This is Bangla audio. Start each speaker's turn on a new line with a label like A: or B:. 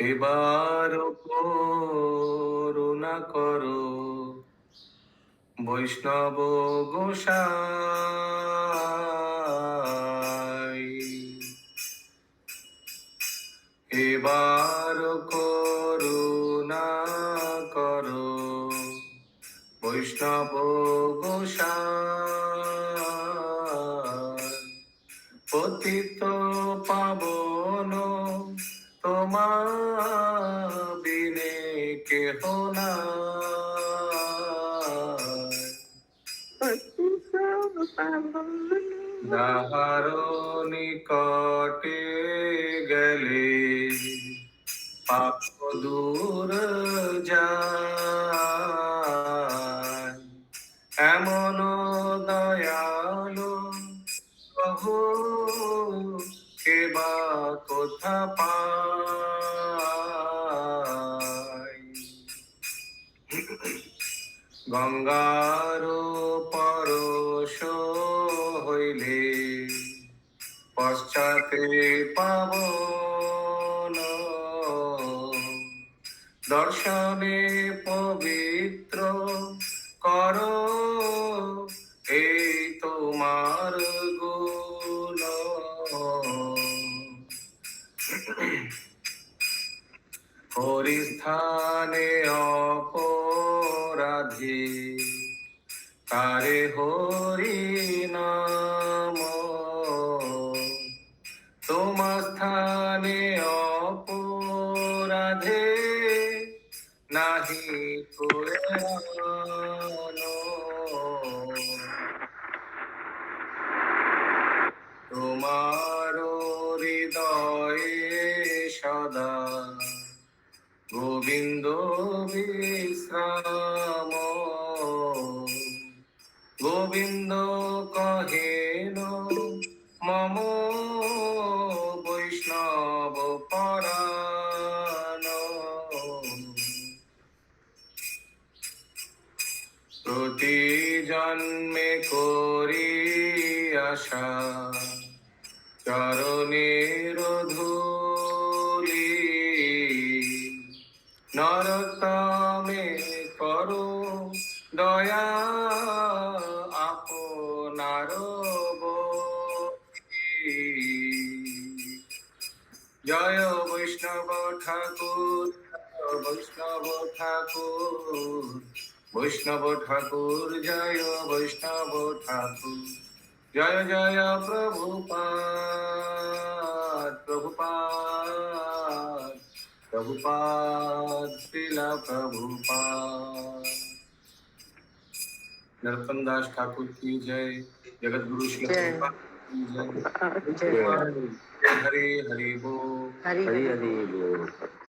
A: এবার করুণা করো। বৈষ্ণব গোসাই। এবার করুণা করো। বৈষ্ণব গোসাই। পতিত পাবন যাহার নিকটে গেলে পাপ দূর যায়। এমন দয়ালু প্রভু কেবা কোথা পাই গঙ্গার পরশ হইলে পশ্চাতে পাবন। দর্শনে পবিত্র কর এই তোমার গুণ। হরিস্থানে অপরাধী তারে হরি নাম? তোমার স্থানে অপরাধে নাহি। তোমার হৃদয়ে সদা গোবিন্দ বিশ্রাম গোবিন্দ কহেন মম বৈষ্ণব পরাণ প্রতি জন্মে করি আশা চরণের ধূলি নরতমে করো দয়া জয় বৈষ্ণব ঠাকুর জয় বৈষ্ণব ঠাকুর বৈষ্ণব ঠাকুর জয় বৈষ্ণব ঠাকুর জয় জয় প্রভুপাদ প্রভুপাদ प्रभुपाद श्रीला प्रभुपाद नरोत्तम दास ठाकुर की जय जगत गुरु श्री
B: जय।
A: प्रभुपाद की जय
B: जय
A: हरे हरि बोल
B: हरि
C: हरी
B: हरि
C: हरी बोल